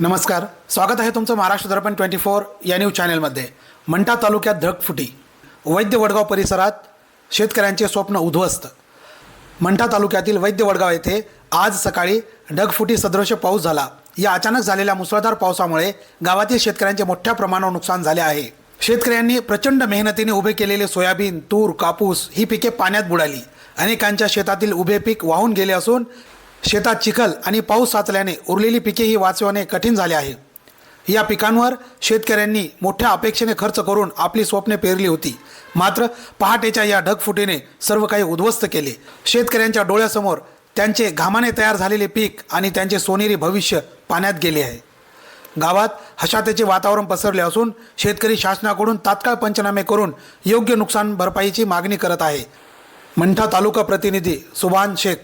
नमस्कार स्वागत आहे तुमचं महाराष्ट्र दर्पण ट्वेंटी फोर या न्यूज चॅनेलमध्ये. मंठा तालुक्यात ढगफुटी. वैद्य वडगाव परिसरात शेतकऱ्यांचे स्वप्न उद्ध्वस्त. मंठा तालुक्यातील वैद्य वडगाव येथे आज सकाळी ढगफुटी सदृश पाऊस झाला. या अचानक झालेल्या मुसळधार पावसामुळे गावातील शेतकऱ्यांचे मोठ्या प्रमाणावर नुकसान झाले आहे. शेतकऱ्यांनी प्रचंड मेहनतीने उभे केलेले सोयाबीन तूर कापूस ही पिके पाण्यात बुडाली. अनेकांच्या शेतातील उभे पीक वाहून गेले असून शेतात चिखल आणि पाऊस साचल्याने उरलेली पिकेही वाचवणे कठीण झाले आहे. या पिकांवर शेतकऱ्यांनी मोठ्या अपेक्षेने खर्च करून आपली स्वप्ने पेरली होती. मात्र पहाटेच्या या ढगफुटीने सर्व काही उद्ध्वस्त केले. शेतकऱ्यांच्या डोळ्यासमोर त्यांचे घामाने तयार झालेले पीक आणि त्यांचे सोनेरी भविष्य पाण्यात गेले आहे. गावात हशातेचे वातावरण पसरले असून शेतकरी शासनाकडून तात्काळ पंचनामे करून योग्य नुकसान भरपाईची मागणी करत आहे. मंठा तालुका प्रतिनिधी सुभान शेख